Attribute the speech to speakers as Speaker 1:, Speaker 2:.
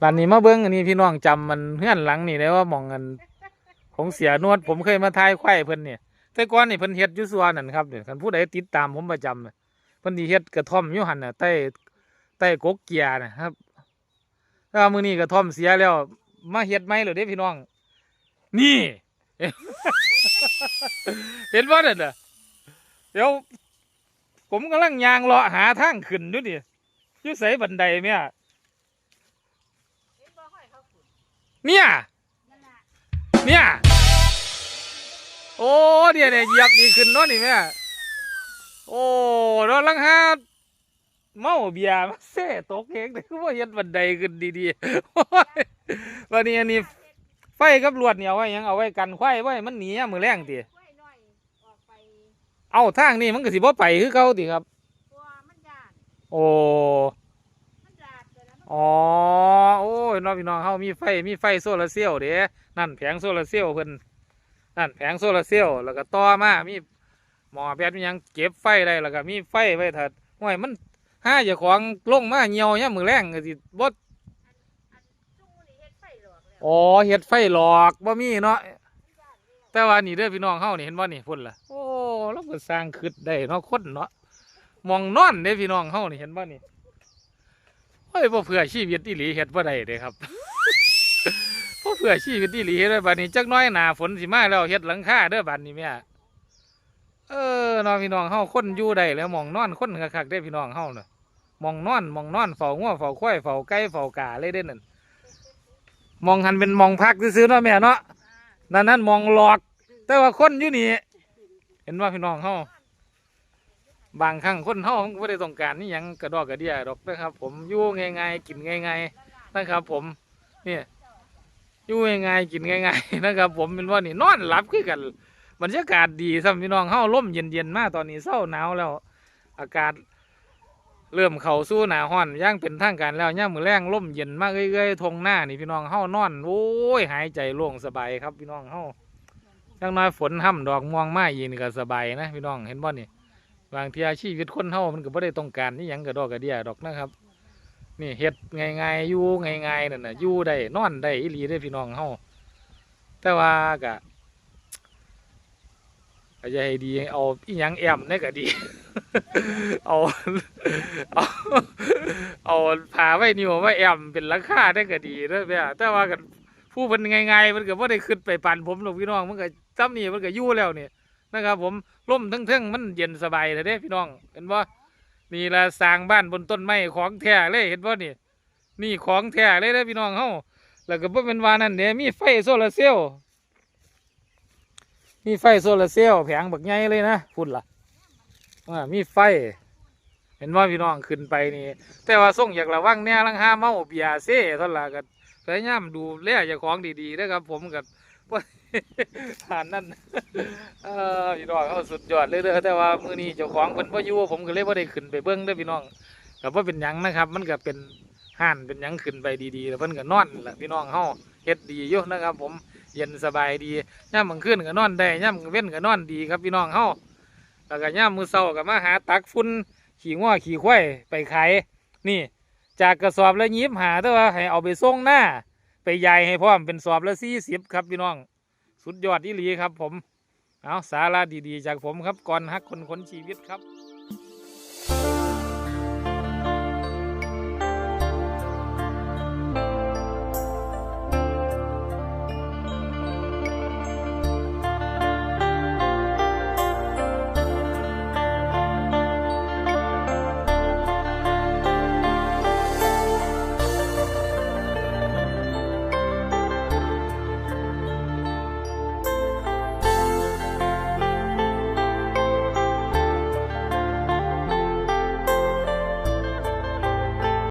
Speaker 1: บ้านนี้มาเบิ้งอันนี้พี่น้องจำมันเฮือนหลังนี่ได้ว่าหมองกันของเสียนวด ผมเคยมาทายควายเพิ่นเนี่ยแต่ก่อนนี่เพิ่นเฮ็ดอยู่สวนนั่นครับเนี่ยคันผู้ใดติดตามผมประจำน่ะเพิ่นสิเฮ็ดกระท่อมอยู่หันน่ะใต้ใต้กกเกียร์นะครับถ้ามือนี้กระท่อมเสียแล้ว มาเฮ็ดใหม่แล้วเด้พี่น้อง นี่ เห็นบ่นั่นน่ะเดี๋ยว ผมกำลังยางเลาะหาทางขึ้นอยู่นี่อยู่ไสบันไดแม่
Speaker 2: เห็นบ่ห้อยเขาขุด
Speaker 1: เนี่ย
Speaker 2: นั่นน่ะ
Speaker 1: เนี่ย โอ้เดี๋ยวเนี่ยเหยียบดีขึ้นเนาะนี่แม่โอ้เราลังหาเมาเบียร์มาเซ่ตกเองแต่คือว่าเฮ็ดบันไดขึ้นดีๆโอ้ยวันนี้อันนี้ไฟกับลวดเนี่ยเอาไว้หยังเอาไว้กันควายไว้มันหนียามมือแรงติ
Speaker 2: กล้วยน้อยออกไป
Speaker 1: เอาทางนี้มันก็สิบ่ไปคือเก่าติครับ
Speaker 2: ตัวมันย่าน
Speaker 1: โอ้
Speaker 2: มันลาดไปแล้วมัน
Speaker 1: อ๋อ โอ้ยน้องพี่น้องเฮามีไฟมีไฟโซลาเซลล์เด้นั่นแผงโซลาเซลล์เพิ่นนั่นแผงโซลาเซลล์แล้วก็ต่อมามีหมอแบตมียังเก็บไฟได้แล้วก็มีไฟไว้ถัดห้วยมันห้าเจ้าของลงมาเหี่ยวยามมื้อแรงก็สิบ
Speaker 2: ดอ๋
Speaker 1: อเฮ็ดไฟหลอกบ่มีเนาะ
Speaker 2: แต่
Speaker 1: ว่านี่เด้อพี่น้องเฮานี่เห็นบ่นี่พุ่นล่ะโอ้เราก็สร้างขึ้นได้เนาะคนเนาะมองนอนเด้พี่น้องเฮานี่เห็นบ่นี่ เฮ้ยบ่เพื่อชีวิตอีหลีเฮ็ดบ่ได้เด้ครับบ่เพื่อชีวิตอีหลีเฮ็ดได้บัดนี้จักน้อยหนาฝนสิมาแล้วเฮ็ดหลังคาเด้อบัดนี้แม่เออเนาะพี่น้องเฮาคนอยู่ได้แล้วมองนอนคนคักๆเด้พี่น้องเฮาเน่ะมองนอนมองนอนเฝ้างัวเฝ้าควายเฝ้าไก่เฝ้ากาเลยเด้นั่นมองหันเป็นมองพักซื่อๆเนาะแม่เนาะนั่นนั่นมองหลอก แต่ว่าคนอยู่นี่เห็นว่าพี่น้องเฮา บางครั้งคนเฮามันก็ไม่ได้ต้องการนี่ยังกระดอกกระเดียดอกนะครับ ผมอยู่ง่ายๆกินง่ายๆนะครับ ผมเนี่ยอยู่ง่ายๆกินง่ายๆนะครับ ผมเป็นว่านี่นอนหลับคือกันบรรยากาศดีซ้ำพี่น้องเฮาล่มเย็นๆมากตอนนี้เศร้าหนาวแล้ว อากาศเริ่มเข้าสู่หนาห้อนย่างเป็นทางการแล้วย่างมือแรงล่มเย็นมากเอ้ยๆทงหน้านี่พี่น้องเฮานอนโอ้ยหายใจโล่งสบายครับพี่น้องเฮาจังน้อยฝนห้ำดอกม่วงไม้ยีนี่ก็สบายนะพี่น้องเห็นบ่นี่ บางทีอาชีวิตคนเฮามันก็บ่ได้ต้องการนี่ยังกระดอกกระเดียดอกนะครับ นี่เฮ็ดง่ายๆอยู่ง่ายๆนั่นน่ะอยู่ได้นอนได้อีหลีได้พี่น้องเฮาแต่ว่าก็ก็จะให้ดีเอาอีหยังแอมนี่ก็ดี เอาเอาเอาผ้าไว้นิ้วไว้แอมเป็นราคาได้ก็ดีเด้อแม่แต่ว่ากันผู้เพิ่นง่ายๆมันก็บ่ได้ขึ้นไปปั่นผมหรอกพี่น้องมันก็ซ้ำนี่มันก็ยู่แล้วเนี่ย นะครับ ผมล่มทั้งๆมันเย็นสบายเลยเด้พี่น้องเห็นบ่นี่ละสร้างบ้านบนต้นไม้ของแท้เลยเห็นบ่นี่ นี่ของแท้เลยเด้พี่น้องเฮาแล้วก็บ่เป็นว่านั่นเด้มีไฟโซลาร์เซลล์มีไฟโซลาร์เซลล์แผงบักใหญ่เลยนะพุ่นล่ะอ่ามีไฟ เห็นว่าพี่น้องขึ้นไปนี่ แต่ว่าส่งอยากระวังแน่ลังห้าเมาเบียเซ่ท่านล่ะก็พยายามดูแลเจ้าของดีๆนะครับ ผมกับผ่านนั่นเออ พี่น้องเขาสุดยอดเลยเด้อแต่ว่ามือนี้เจ้าของเพิ่นบ่อยู่ผมก็เลยบ่ได้ขึ้นไปเบิ่งเด้อพี่น้องก็บ่เป็นหยังนะครับ มันก็เป็นห่านเป็นหยังขึ้นไปดีๆแล้วเพิ่นก็นอนล่ะพี่น้องเฮาเฮ็ดดีอยู่นะครับ ผมเย็นสบายดียามกลางคืนก็นอนได้ยามกลางเว้นก็นอนดีครับพี่น้องเฮาแล้วก็ยามมื้อเช้าก็มาหาตักฝุ่นขี้ง้อขี้ควายไปขายนี่ จากกระสอบละยิบหาแต่ว่าให้เอาไปส่งหน้าไปใหญ่ให้พร้อมเป็นสอบละสี่สิบครับพี่น้อง สุดยอดอีหลีครับผม เอาสาระดีๆ จากผมครับก่อนฮักคนคนชีวิตครับ